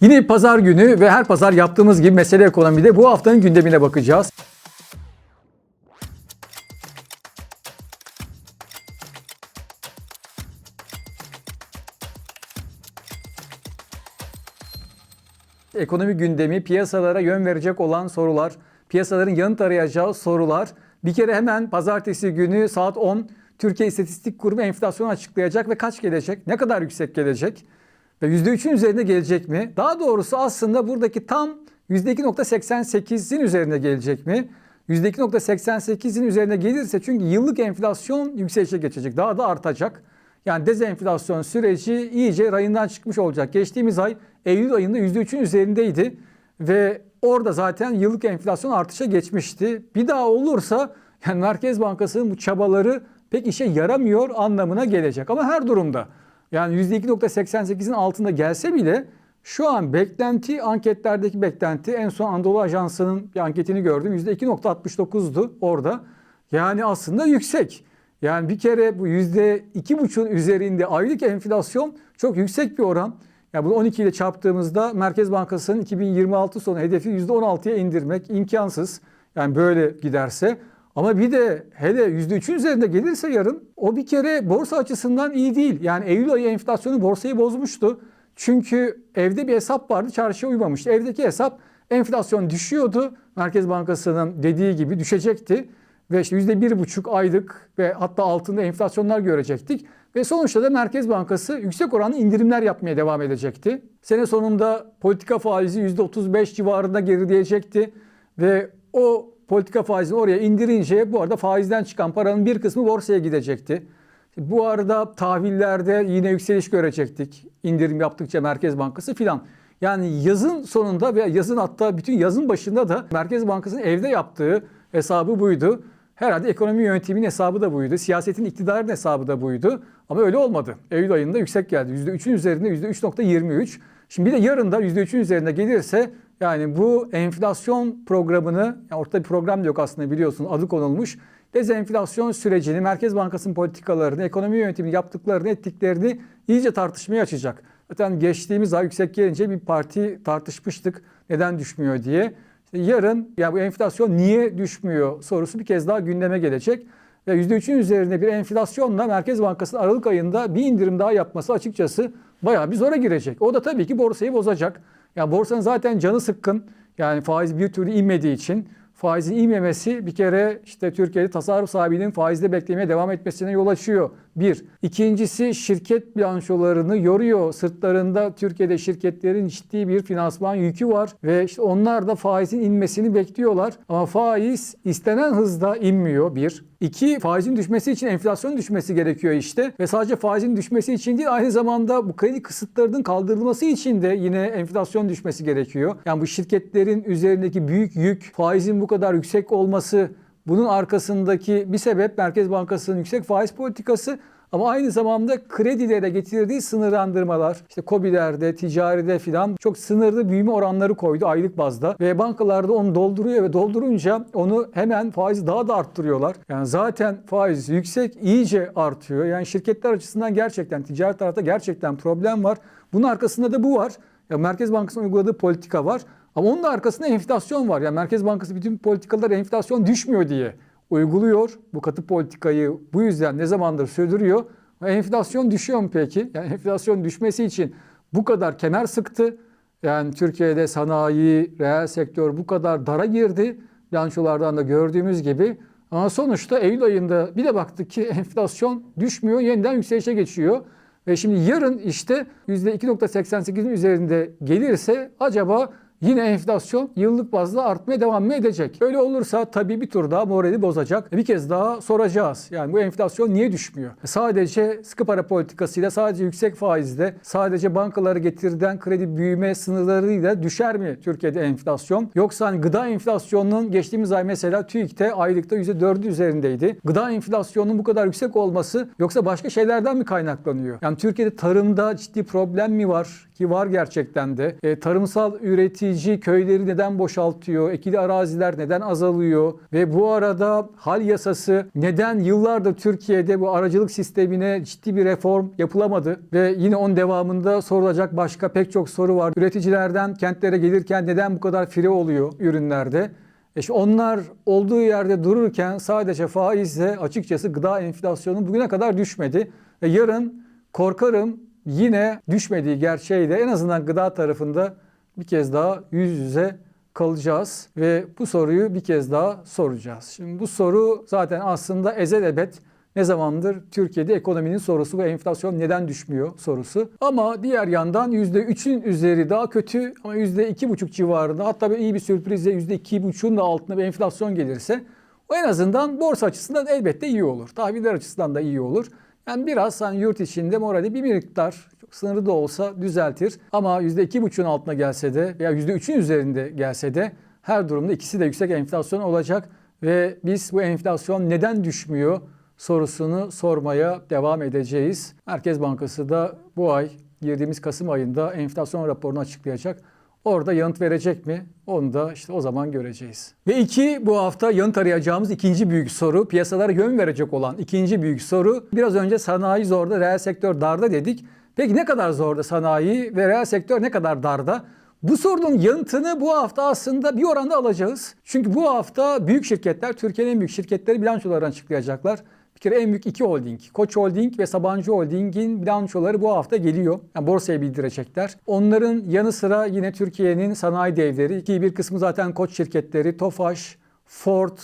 Yine pazar günü ve her pazar yaptığımız gibi mesele ekonomide bu haftanın gündemine bakacağız. Ekonomi gündemi, piyasalara yön verecek olan sorular, piyasaların yanıt arayacağı sorular. Bir kere hemen pazartesi günü saat 10 Türkiye İstatistik Kurumu enflasyonu açıklayacak ve kaç gelecek, ne kadar yüksek gelecek ve %3'ün üzerine gelecek mi? Daha doğrusu aslında buradaki tam %2.88'in üzerine gelecek mi? %2.88'in üzerine gelirse çünkü yıllık enflasyon yükselişe geçecek. Daha da artacak. Yani dezenflasyon süreci iyice rayından çıkmış olacak. Geçtiğimiz ay Eylül ayında %3'ün üzerindeydi ve orada zaten yıllık enflasyon artışa geçmişti. Bir daha olursa yani Merkez Bankası'nın bu çabaları pek işe yaramıyor anlamına gelecek. Ama her durumda yani %2.88'in altında gelse bile şu an beklenti anketlerdeki beklenti en son Anadolu Ajansı'nın bir anketini gördüm. %2.69'du orada. Yani aslında yüksek. Yani bir kere bu %2,5'un üzerinde aylık enflasyon çok yüksek bir oran. Yani bunu 12 ile çarptığımızda Merkez Bankası'nın 2026 sonu hedefi %16'ya indirmek imkansız. Yani böyle giderse. Ama bir de hele %3'ün üzerinde gelirse yarın o bir kere borsa açısından iyi değil. Yani Eylül ayı enflasyonu borsayı bozmuştu. Çünkü evde bir hesap vardı çarşıya uymamıştı. Evdeki hesap enflasyon düşüyordu. Merkez Bankası'nın dediği gibi düşecekti. Ve işte %1,5 aylık ve hatta altında enflasyonlar görecektik. Ve sonuçta da Merkez Bankası yüksek oranlı indirimler yapmaya devam edecekti. Sene sonunda politika faizi %35 civarında gerileyecekti. Ve o politika faizini oraya indirince bu arada faizden çıkan paranın bir kısmı borsaya gidecekti. Bu arada tahvillerde yine yükseliş görecektik. İndirim yaptıkça Merkez Bankası filan. Yani yazın sonunda ve yazın hatta bütün yazın başında da Merkez Bankası'nın evde yaptığı hesabı buydu. Herhalde ekonomi yönetiminin hesabı da buydu. Siyasetin iktidarın hesabı da buydu. Ama öyle olmadı. Eylül ayında yüksek geldi. %3'ün üzerinde %3.23. Şimdi bir de yarın da %3'ün üzerine gelirse yani bu enflasyon programını, yani ortada bir program yok aslında biliyorsunuz adı konulmuş. Dezenflasyon sürecini, Merkez Bankası'nın politikalarını, ekonomi yönetimini yaptıklarını, ettiklerini iyice tartışmaya açacak. Zaten geçtiğimiz ay yüksek gelince bir parti tartışmıştık neden düşmüyor diye. İşte yarın ya bu enflasyon niye düşmüyor sorusu bir kez daha gündeme gelecek. Ve %3'ün üzerinde bir enflasyonla Merkez Bankası'nın Aralık ayında bir indirim daha yapması açıkçası bayağı bir zora girecek. O da tabii ki borsayı bozacak. Ya borsanın zaten canı sıkkın. Yani faiz bir türlü inmediği için faizin inmemesi bir kere işte Türkiye'de tasarruf sahibinin faizde beklemeye devam etmesine yol açıyor. Bir. İkincisi şirket bilançolarını yoruyor. Sırtlarında Türkiye'de şirketlerin ciddi bir finansman yükü var ve işte onlar da faizin inmesini bekliyorlar. Ama faiz istenen hızda inmiyor bir. İki, faizin düşmesi için enflasyonun düşmesi gerekiyor işte. Ve sadece faizin düşmesi için değil aynı zamanda bu kredi kısıtlarının kaldırılması için de yine enflasyon düşmesi gerekiyor. Yani bu şirketlerin üzerindeki büyük yük, faizin bu kadar yüksek olması, bunun arkasındaki bir sebep Merkez Bankası'nın yüksek faiz politikası ama aynı zamanda kredilere getirdiği sınırlandırmalar, işte COBİ'lerde, ticaride filan çok sınırlı büyüme oranları koydu aylık bazda. Ve bankalarda onu dolduruyor ve doldurunca onu hemen faizi daha da arttırıyorlar. Yani zaten faiz yüksek iyice artıyor. Yani şirketler açısından gerçekten ticaret tarafta gerçekten problem var. Bunun arkasında da bu var. Ya Merkez Bankası'nın uyguladığı politika var. Ama onun da arkasında enflasyon var. Yani Merkez Bankası bütün politikalar enflasyon düşmüyor diye uyguluyor. Bu katı politikayı bu yüzden ne zamandır sürdürüyor. Enflasyon düşüyor mu peki? Yani enflasyon düşmesi için bu kadar kemer sıktı. Yani Türkiye'de sanayi, reel sektör bu kadar dara girdi. Bilançolardan da gördüğümüz gibi. Ama sonuçta Eylül ayında bir de baktık ki enflasyon düşmüyor, yeniden yükselişe geçiyor. Ve şimdi yarın işte %2.88'in üzerinde gelirse acaba Yine enflasyon yıllık bazda artmaya devam mı edecek? Öyle olursa tabii bir tur daha morali bozacak. Bir kez daha soracağız. Yani bu enflasyon niye düşmüyor? Sadece sıkı para politikasıyla, sadece yüksek faizle, sadece bankaları getirden kredi büyüme sınırlarıyla düşer mi Türkiye'de enflasyon? Yoksa hani gıda enflasyonunun geçtiğimiz ay mesela TÜİK'te aylıkta %4'ü üzerindeydi. Gıda enflasyonunun bu kadar yüksek olması yoksa başka şeylerden mi kaynaklanıyor? Yani Türkiye'de tarımda ciddi problem mi var? Ki var gerçekten de. E, tarımsal üretici köyleri neden boşaltıyor? Ekili araziler neden azalıyor? Ve bu arada hal yasası neden yıllardır Türkiye'de bu aracılık sistemine ciddi bir reform yapılamadı? Ve yine onun devamında sorulacak başka pek çok soru var. Üreticilerden kentlere gelirken neden bu kadar fire oluyor ürünlerde? İşte onlar olduğu yerde dururken sadece faizle açıkçası gıda enflasyonu bugüne kadar düşmedi. Ve yarın korkarım yine düşmediği gerçeğiyle en azından gıda tarafında bir kez daha yüz yüze kalacağız ve bu soruyu bir kez daha soracağız. Şimdi bu soru zaten aslında ezel ebed ne zamandır Türkiye'de ekonominin sorusu ve enflasyon neden düşmüyor sorusu. Ama diğer yandan %3'ün üzeri daha kötü ama %2,5 civarında hatta bir iyi bir sürprizle %2,5'un da altında bir enflasyon gelirse o en azından borsa açısından elbette iyi olur. Tahviller açısından da iyi olur. Yani biraz hani yurt içinde morali bir miktar çok sınırlı da olsa düzeltir. Ama %2,5'un altına gelse de veya %3'ün üzerinde gelse de her durumda ikisi de yüksek enflasyon olacak. Ve biz bu enflasyon neden düşmüyor sorusunu sormaya devam edeceğiz. Merkez Bankası da bu ay girdiğimiz Kasım ayında enflasyon raporunu açıklayacak. Orada yanıt verecek mi? Onu da işte o zaman göreceğiz. Ve iki bu hafta yanıt arayacağımız ikinci büyük soru, piyasalara yön verecek olan ikinci büyük soru. Biraz önce sanayi zorda, reel sektör darda dedik. Peki ne kadar zorda sanayi ve reel sektör ne kadar darda? Bu sorunun yanıtını bu hafta aslında bir oranda alacağız. Çünkü bu hafta büyük şirketler, Türkiye'nin en büyük şirketleri bilançolarını açıklayacaklar. Bir kere en büyük iki holding, Koç Holding ve Sabancı Holding'in bilançoları bu hafta geliyor. Yani borsaya bildirecekler. Onların yanı sıra yine Türkiye'nin sanayi devleri ki bir kısmı zaten Koç şirketleri, Tofaş, Ford,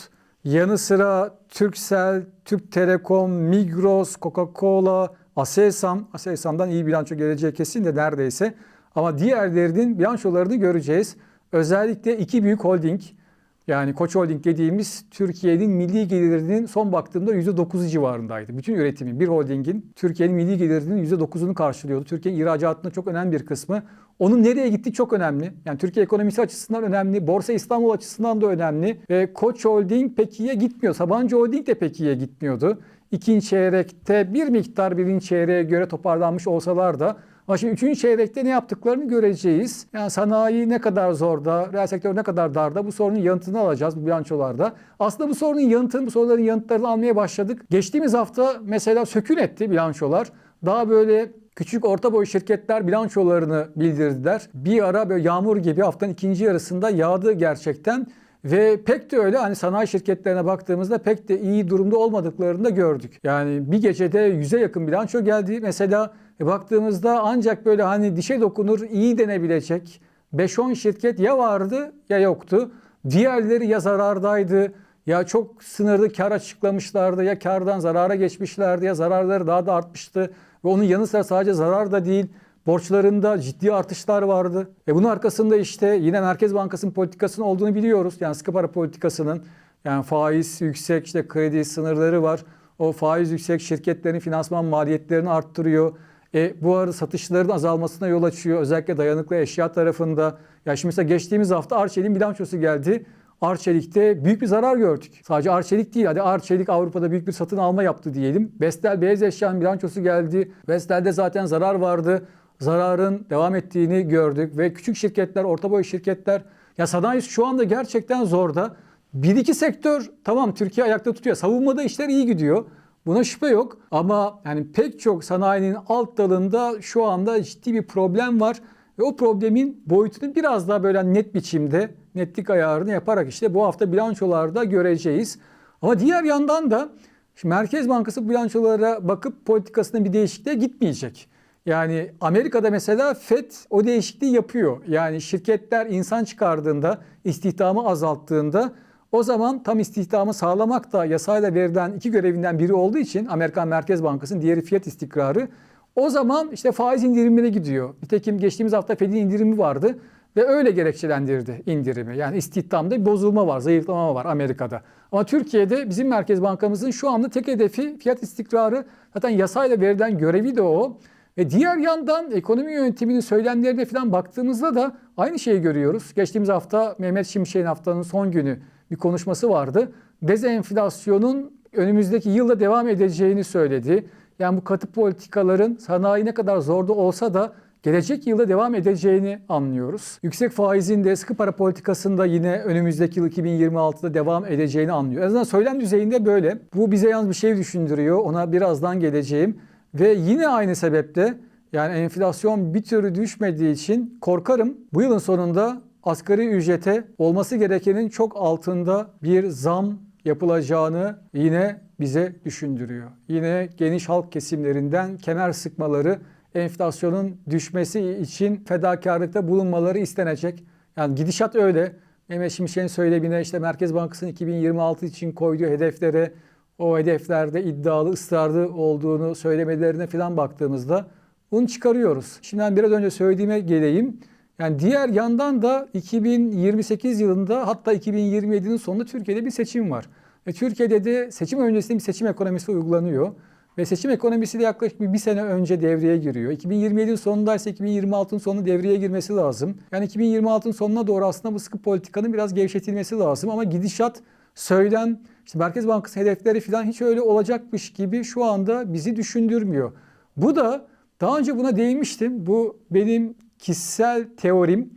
yanı sıra Turkcell, Türk Telekom, Migros, Coca-Cola, Aselsan, Aselsan'dan iyi bilanço geleceği kesin de neredeyse. Ama diğerlerinin bilançolarını göreceğiz. Özellikle iki büyük holding, yani Koç Holding dediğimiz Türkiye'nin milli gelirinin son baktığımda %9 civarındaydı. Bütün üretimin bir holdingin Türkiye'nin milli gelirinin %9'unu karşılıyordu. Türkiye'nin ihracatında çok önemli bir kısmı. Onun nereye gitti çok önemli. Yani Türkiye ekonomisi açısından önemli. Borsa İstanbul açısından da önemli. Ve Koç Holding pek iyiye gitmiyor. Sabancı Holding de pek iyiye gitmiyordu. İkinci çeyrekte bir miktar birinci çeyreğe göre toparlanmış olsalar da ama şimdi üçüncü çeyrekte ne yaptıklarını göreceğiz. Yani sanayi ne kadar zorda, reel sektör ne kadar darda bu sorunun yanıtını alacağız bu bilançolarda. Aslında bu sorunun yanıtını, bu soruların yanıtlarını almaya başladık. Geçtiğimiz hafta mesela sökün etti bilançolar. Daha böyle Küçük orta boy şirketler bilançolarını bildirdiler. Bir ara böyle yağmur gibi haftanın ikinci yarısında yağdı gerçekten. Ve pek de öyle hani sanayi şirketlerine baktığımızda pek de iyi durumda olmadıklarını da gördük. Yani bir gecede yüze yakın bilanço geldi. Mesela e, baktığımızda ancak böyle hani dişe dokunur iyi denebilecek 5-10 şirket ya vardı ya yoktu. Diğerleri ya zarardaydı ya çok sınırlı kar açıklamışlardı ya kardan zarara geçmişlerdi ya zararları daha da artmıştı. Ve onun yanı sıra sadece zarar da değil borçlarında ciddi artışlar vardı. E bunun arkasında işte yine Merkez Bankası'nın politikasının olduğunu biliyoruz. Yani sıkı para politikasının yani faiz yüksek işte kredi sınırları var. O faiz yüksek şirketlerin finansman maliyetlerini arttırıyor. E, bu arada satışların azalmasına yol açıyor. Özellikle dayanıklı eşya tarafında. Ya şimdi mesela geçtiğimiz hafta Arçelik'in bilançosu geldi. Arçelik'te büyük bir zarar gördük. Sadece Arçelik değil. Hadi Arçelik Avrupa'da büyük bir satın alma yaptı diyelim. Vestel beyaz eşyanın bilançosu geldi. Vestel'de zaten zarar vardı. Zararın devam ettiğini gördük ve küçük şirketler, orta boy şirketler ya sanayi şu anda gerçekten zorda. Bir iki sektör tamam Türkiye ayakta tutuyor. Savunmada işler iyi gidiyor. Buna şüphe yok ama yani pek çok sanayinin alt dalında şu anda ciddi bir problem var ve o problemin boyutunu biraz daha böyle net biçimde netlik ayarını yaparak işte bu hafta bilançolarda göreceğiz. Ama diğer yandan da Merkez Bankası bilançolara bakıp politikasında bir değişikliğe gitmeyecek. Yani Amerika'da mesela FED o değişikliği yapıyor. Yani şirketler insan çıkardığında, istihdamı azalttığında o zaman tam istihdamı sağlamak da yasayla verilen iki görevinden biri olduğu için Amerikan Merkez Bankası'nın diğeri fiyat istikrarı. O zaman işte faiz indirimine gidiyor. Nitekim geçtiğimiz hafta Fed'in indirimi vardı ve öyle gerekçelendirdi indirimi. Yani istihdamda bir bozulma var, zayıflama var Amerika'da. Ama Türkiye'de bizim Merkez Bankamızın şu anda tek hedefi fiyat istikrarı. Zaten yasayla verilen görevi de o. Ve diğer yandan ekonomi yönetiminin söylemlerine falan baktığımızda da aynı şeyi görüyoruz. Geçtiğimiz hafta Mehmet Şimşek'in haftanın son günü bir konuşması vardı. Dezenflasyonun önümüzdeki yılda devam edeceğini söyledi. Yani bu katı politikaların sanayi ne kadar zorda olsa da gelecek yılda devam edeceğini anlıyoruz. Yüksek faizin de sıkı para politikasında yine önümüzdeki yıl 2026'da devam edeceğini anlıyor. En azından söylem düzeyinde böyle. Bu bize yalnız bir şey düşündürüyor. Ona birazdan geleceğim. Ve yine aynı sebeple yani enflasyon bir türlü düşmediği için korkarım bu yılın sonunda asgari ücrete olması gerekenin çok altında bir zam yapılacağını yine bize düşündürüyor. Yine geniş halk kesimlerinden kemer sıkmaları enflasyonun düşmesi için fedakarlıkta bulunmaları istenecek. Yani gidişat öyle. Mehmet Şimşek'in söylemine işte Merkez Bankası'nın 2026 için koyduğu hedeflere o hedeflerde iddialı, ısrarlı olduğunu söylemelerine falan baktığımızda bunu çıkarıyoruz. Şimdi ben biraz önce söylediğime geleyim. Yani diğer yandan da 2028 yılında hatta 2027'nin sonunda Türkiye'de bir seçim var. Ve Türkiye'de de seçim öncesinde bir seçim ekonomisi uygulanıyor. Ve seçim ekonomisi de yaklaşık bir, bir sene önce devreye giriyor. 2027'nin sonundaysa 2026'ın sonunda devreye girmesi lazım. Yani 2026'ın sonuna doğru aslında bu sıkı politikanın biraz gevşetilmesi lazım. Ama gidişat, söylem, işte Merkez Bankası hedefleri falan hiç öyle olacakmış gibi şu anda bizi düşündürmüyor. Bu da daha önce buna değinmiştim. Bu benim kişisel teorim.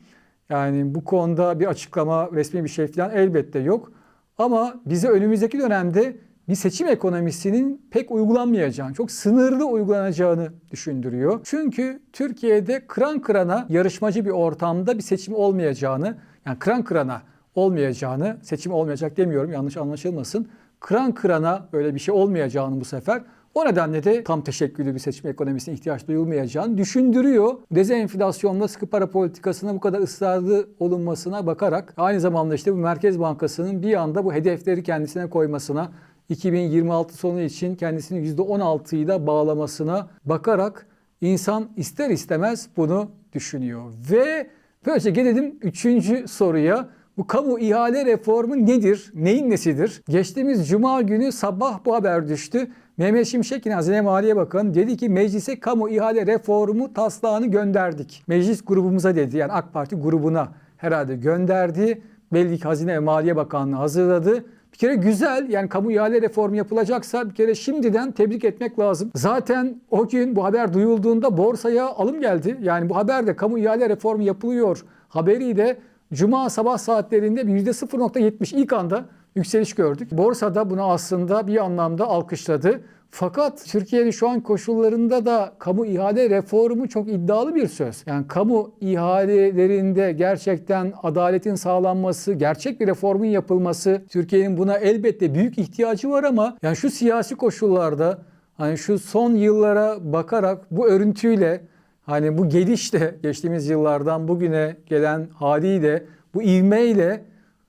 Yani bu konuda bir açıklama, resmi bir şey falan elbette yok. Ama bize önümüzdeki dönemde bir seçim ekonomisinin pek uygulanmayacağını, çok sınırlı uygulanacağını düşündürüyor. Çünkü Türkiye'de kıran kırana yarışmacı bir ortamda bir seçim olmayacağını, yani kıran kırana olmayacağını, seçim olmayacak demiyorum yanlış anlaşılmasın. Kıran kırana öyle bir şey olmayacağını bu sefer o nedenle de tam teşekküllü bir seçim ekonomisine ihtiyaç duyulmayacağını düşündürüyor. Dezenflasyonla sıkı para politikasına bu kadar ısrarlı olunmasına bakarak aynı zamanda işte bu Merkez Bankası'nın bir anda bu hedefleri kendisine koymasına 2026 sonu için kendisini %16 ile bağlamasına bakarak insan ister istemez bunu düşünüyor. Ve böylece gelelim üçüncü soruya. Bu kamu ihale reformu nedir? Neyin nesidir? Geçtiğimiz cuma günü sabah bu haber düştü. Mehmet Şimşek yine Hazine Maliye Bakanı dedi ki meclise kamu ihale reformu taslağını gönderdik. Meclis grubumuza dedi yani AK Parti grubuna herhalde gönderdi. Belli ki Hazine ve Maliye Bakanlığı hazırladı. Bir kere güzel yani kamu ihale reformu yapılacaksa bir kere şimdiden tebrik etmek lazım. Zaten o gün bu haber duyulduğunda borsaya alım geldi. Yani bu haberde kamu ihale reformu yapılıyor haberiyle Cuma sabah saatlerinde %0.70 ilk anda yükseliş gördük. Borsada bunu aslında bir anlamda alkışladı. Fakat Türkiye'nin şu an koşullarında da kamu ihale reformu çok iddialı bir söz. Yani kamu ihalelerinde gerçekten adaletin sağlanması, gerçek bir reformun yapılması, Türkiye'nin buna elbette büyük ihtiyacı var ama yani şu siyasi koşullarda hani şu son yıllara bakarak bu örüntüyle hani bu gelişle geçtiğimiz yıllardan bugüne gelen haliyle bu ivmeyle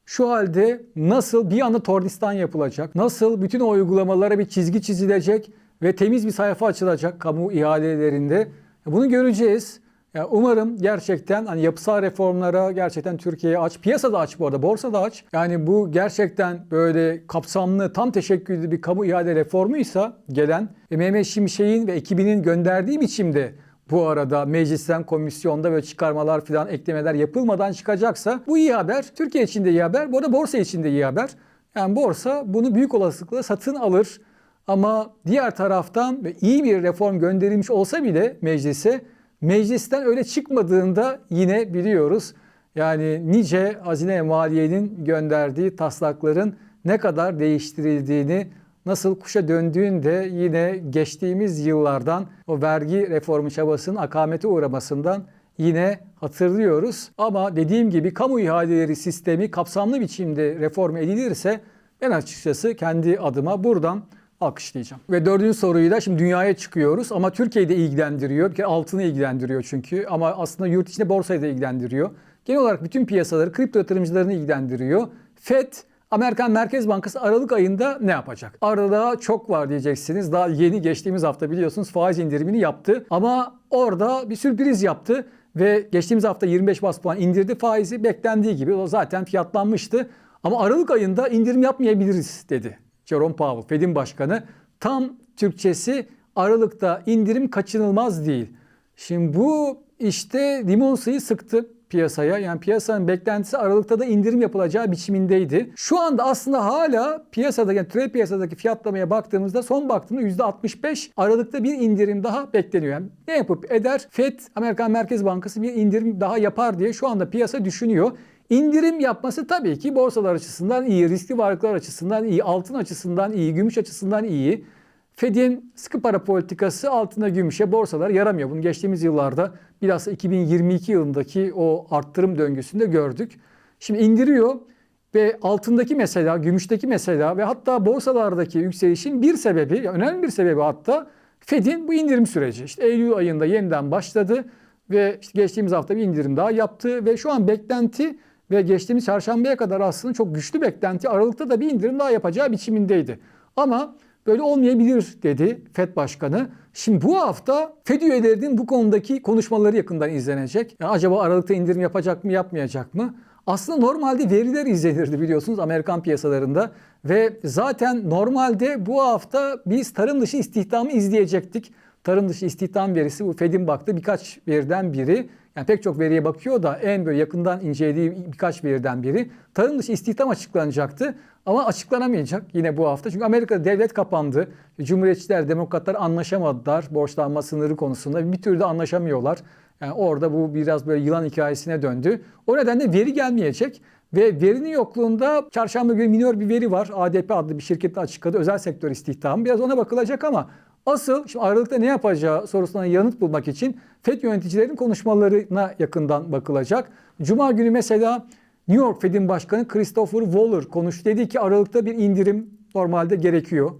şu halde nasıl bir anda Tordistan yapılacak, nasıl bütün o uygulamalara bir çizgi çizilecek ve temiz bir sayfa açılacak kamu ihalelerinde bunu göreceğiz. Yani umarım gerçekten hani yapısal reformlara gerçekten Türkiye'ye aç, piyasada aç bu arada, borsada aç. Yani bu gerçekten böyle kapsamlı, tam teşekküllü bir kamu ihale reformuysa gelen Mehmet Şimşek'in ve ekibinin gönderdiği biçimde bu arada meclisten, komisyonda böyle çıkarmalar falan eklemeler yapılmadan çıkacaksa bu iyi haber. Türkiye için de iyi haber. Bu arada borsa için de iyi haber. Yani borsa bunu büyük olasılıkla satın alır. Ama diğer taraftan iyi bir reform gönderilmiş olsa bile meclise meclisten öyle çıkmadığında yine biliyoruz. Yani nice hazine maliyenin gönderdiği taslakların ne kadar değiştirildiğini nasıl kuşa döndüğünde yine geçtiğimiz yıllardan o vergi reformu çabasının akamete uğramasından yine hatırlıyoruz. Ama dediğim gibi kamu ihaleleri sistemi kapsamlı biçimde reform edilirse ben açıkçası kendi adıma buradan alkışlayacağım. Ve dördüncü soruyu da şimdi dünyaya çıkıyoruz ama Türkiye'yi de ilgilendiriyor. Bir kere altını ilgilendiriyor çünkü ama aslında yurt içinde borsayı da ilgilendiriyor. Genel olarak bütün piyasaları, kripto yatırımcılarını ilgilendiriyor. FED Amerikan Merkez Bankası Aralık ayında ne yapacak? Aralığa çok var diyeceksiniz. Daha yeni geçtiğimiz hafta biliyorsunuz faiz indirimini yaptı. Ama orada bir sürpriz yaptı ve geçtiğimiz hafta 25 bas puan indirdi faizi beklendiği gibi o zaten fiyatlanmıştı. Ama Aralık ayında indirim yapmayabiliriz dedi Jerome Powell, Fed'in başkanı. Tam Türkçesi Aralık'ta indirim kaçınılmaz değil. Şimdi bu işte limon suyu sıktı piyasaya. Yani piyasanın beklentisi Aralık'ta da indirim yapılacağı biçimindeydi. Şu anda aslında hala piyasada yani türev piyasadaki fiyatlamaya baktığımızda son baktığımda %65 Aralık'ta bir indirim daha bekleniyor. Yani ne yapıp eder? FED, Amerikan Merkez Bankası bir indirim daha yapar diye şu anda piyasa düşünüyor. İndirim yapması tabii ki borsalar açısından iyi, riskli varlıklar açısından iyi, altın açısından iyi, gümüş açısından iyi. Fed'in sıkı para politikası altına gümüşe borsalar yaramıyor. Bunu geçtiğimiz yıllarda bilhassa 2022 yılındaki o arttırım döngüsünde gördük. Şimdi indiriyor ve altındaki mesela, gümüşteki mesela ve hatta borsalardaki yükselişin bir sebebi, önemli bir sebebi hatta Fed'in bu indirim süreci. İşte Eylül ayında yeniden başladı ve işte geçtiğimiz hafta bir indirim daha yaptı ve şu an beklenti ve geçtiğimiz çarşambaya kadar aslında çok güçlü beklenti Aralık'ta da bir indirim daha yapacağı biçimindeydi. Ama böyle olmayabilir dedi FED Başkanı. Şimdi bu hafta FED üyelerinin bu konudaki konuşmaları yakından izlenecek. Yani acaba Aralık'ta indirim yapacak mı yapmayacak mı? Aslında normalde veriler izlenirdi biliyorsunuz Amerikan piyasalarında ve zaten normalde bu hafta biz tarım dışı istihdamı izleyecektik. Tarım dışı istihdam verisi bu Fed'in baktığı birkaç veriden biri. Yani pek çok veriye bakıyor da en böyle yakından incelediği birkaç veriden biri. Tarım dışı istihdam açıklanacaktı ama açıklanamayacak yine bu hafta. Çünkü Amerika'da devlet kapandı. Cumhuriyetçiler, demokratlar anlaşamadılar borçlanma sınırı konusunda. Bir türlü anlaşamıyorlar. Yani orada bu biraz böyle yılan hikayesine döndü. O nedenle veri gelmeyecek. Ve verinin yokluğunda çarşamba günü minör bir veri var. ADP adlı bir şirkette açıkladı. Özel sektör istihdamı. Biraz ona bakılacak ama asıl şimdi Aralık'ta ne yapacağı sorusuna yanıt bulmak için FED yöneticilerin konuşmalarına yakından bakılacak. Cuma günü mesela New York Fed'in başkanı Christopher Waller konuştu. Dedi ki Aralık'ta bir indirim normalde gerekiyor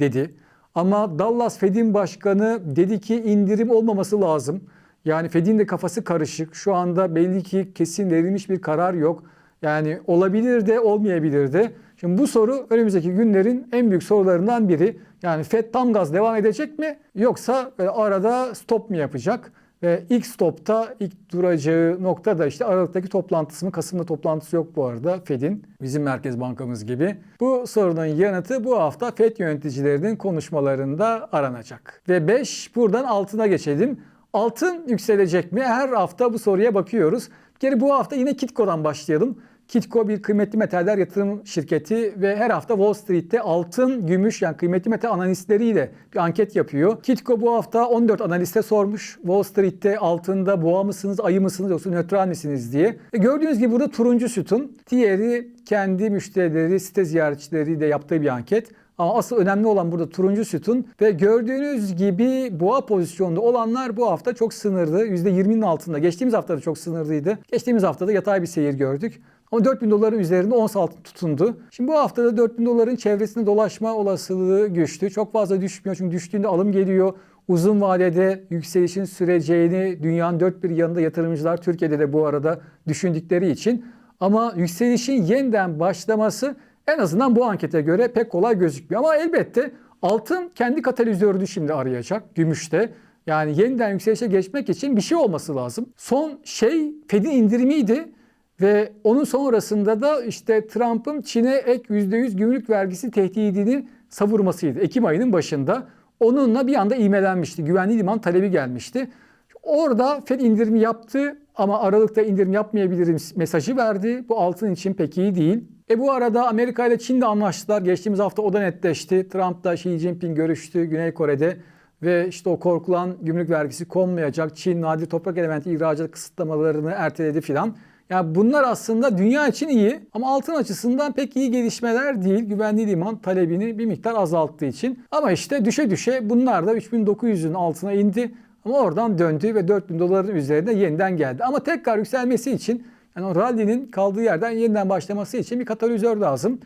dedi. Ama Dallas Fed'in başkanı dedi ki indirim olmaması lazım. Yani Fed'in de kafası karışık. Şu anda belli ki kesin verilmiş bir karar yok. Yani olabilir de olmayabilir de. Şimdi bu soru önümüzdeki günlerin en büyük sorularından biri. Yani Fed tam gaz devam edecek mi yoksa böyle arada stop mu yapacak? Ve ilk stopta ilk duracağı nokta da işte Aralık'taki toplantısı mı? Kasım'da toplantısı yok bu arada Fed'in. Bizim Merkez Bankamız gibi. Bu sorunun yanıtı bu hafta Fed yöneticilerinin konuşmalarında aranacak. Ve 5 buradan altına geçelim. Altın yükselecek mi? Her hafta bu soruya bakıyoruz. Kere bu hafta yine Kitco'dan başlayalım. Kitco bir kıymetli metaller yatırım şirketi ve her hafta Wall Street'te altın, gümüş yani kıymetli metal analistleriyle bir anket yapıyor. Kitco bu hafta 14 analiste sormuş. Wall Street'te altında boğa mısınız, ayı mısınız yoksa nötral misiniz diye. E gördüğünüz gibi burada turuncu sütun. Diğeri kendi müşterileri, site ziyaretçileriyle yaptığı bir anket. Ama asıl önemli olan burada turuncu sütun ve gördüğünüz gibi boğa pozisyonda olanlar bu hafta çok sınırlı. %20'nin altında. Geçtiğimiz hafta da çok sınırlıydı. Geçtiğimiz haftada yatay bir seyir gördük. Ama 4000 doların üzerinde ons altın tutundu. Şimdi bu haftada 4000 doların çevresinde dolaşma olasılığı güçlü. Çok fazla düşmüyor çünkü düştüğünde alım geliyor. Uzun vadede yükselişin süreceğini dünyanın dört bir yanında yatırımcılar Türkiye'de de bu arada düşündükleri için. Ama yükselişin yeniden başlaması en azından bu ankete göre pek kolay gözükmüyor. Ama elbette altın kendi katalizörünü şimdi arayacak gümüşte. Yani yeniden yükselişe geçmek için bir şey olması lazım. Son şey Fed'in indirimiydi. Ve onun sonrasında da işte Trump'ın Çin'e ek %100 gümrük vergisi tehdidini savurmasıydı. Ekim ayının başında. Onunla bir anda ivmelenmişti. Güvenli liman talebi gelmişti. Orada Fed indirimi yaptı ama Aralık'ta indirim yapmayabilirim mesajı verdi. Bu altın için pek iyi değil. E bu arada Amerika ile Çin de anlaştılar. Geçtiğimiz hafta o da netleşti. Trump da Xi Jinping görüştü Güney Kore'de. Ve işte o korkulan gümrük vergisi konmayacak. Çin nadir toprak elementi ihracat kısıtlamalarını erteledi filan. Yani bunlar aslında dünya için iyi ama altın açısından pek iyi gelişmeler değil. Güvenli liman talebini bir miktar azalttığı için. Ama işte düşe düşe bunlar da 3900'ün altına indi. Ama oradan döndü ve 4000 doların üzerine yeniden geldi. Ama tekrar yükselmesi için yani o rally'nin kaldığı yerden yeniden başlaması için bir katalizör lazım.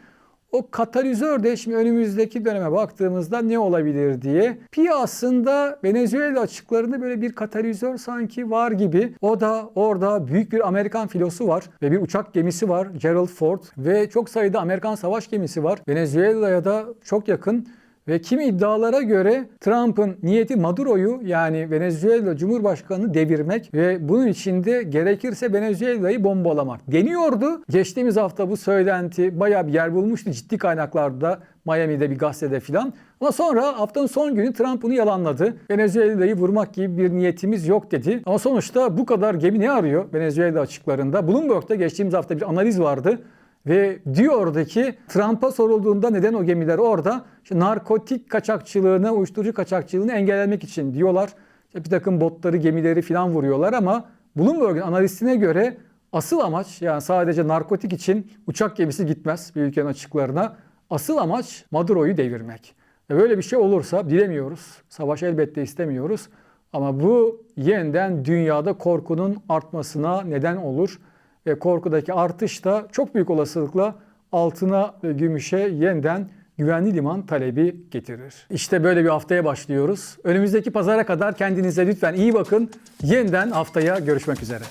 O katalizör de şimdi önümüzdeki döneme baktığımızda ne olabilir diye piyasında Venezuela açıklarında böyle bir katalizör sanki var gibi. O da orada büyük bir Amerikan filosu var ve bir uçak gemisi var Gerald Ford ve çok sayıda Amerikan savaş gemisi var. Venezuela'ya da çok yakın Ve kimi iddialara göre Trump'ın niyeti Maduro'yu yani Venezuela Cumhurbaşkanı'nı devirmek ve bunun içinde gerekirse Venezuela'yı bombalamak deniyordu. Geçtiğimiz hafta bu söylenti bayağı bir yer bulmuştu ciddi kaynaklarda Miami'de bir gazetede filan. Ama sonra haftanın son günü Trump bunu yalanladı. Venezuela'yı vurmak gibi bir niyetimiz yok dedi. Ama sonuçta bu kadar gemi ne arıyor Venezuela açıklarında? Bloomberg'da geçtiğimiz hafta bir analiz vardı. Ve diyordu ki Trump'a sorulduğunda neden o gemiler orada? İşte narkotik kaçakçılığını, uyuşturucu kaçakçılığını engellemek için diyorlar. İşte bir takım botları, gemileri falan vuruyorlar ama Bloomberg'in analistine göre asıl amaç yani sadece narkotik için uçak gemisi gitmez bir ülkenin açıklarına. Asıl amaç Maduro'yu devirmek. Ve böyle bir şey olursa bilemiyoruz. Savaş elbette istemiyoruz. Ama bu yeniden dünyada korkunun artmasına neden olur. Korkudaki artış da çok büyük olasılıkla altına ve gümüşe yeniden güvenli liman talebi getirir. İşte böyle bir haftaya başlıyoruz. Önümüzdeki pazara kadar kendinize lütfen iyi bakın. Yeniden haftaya görüşmek üzere.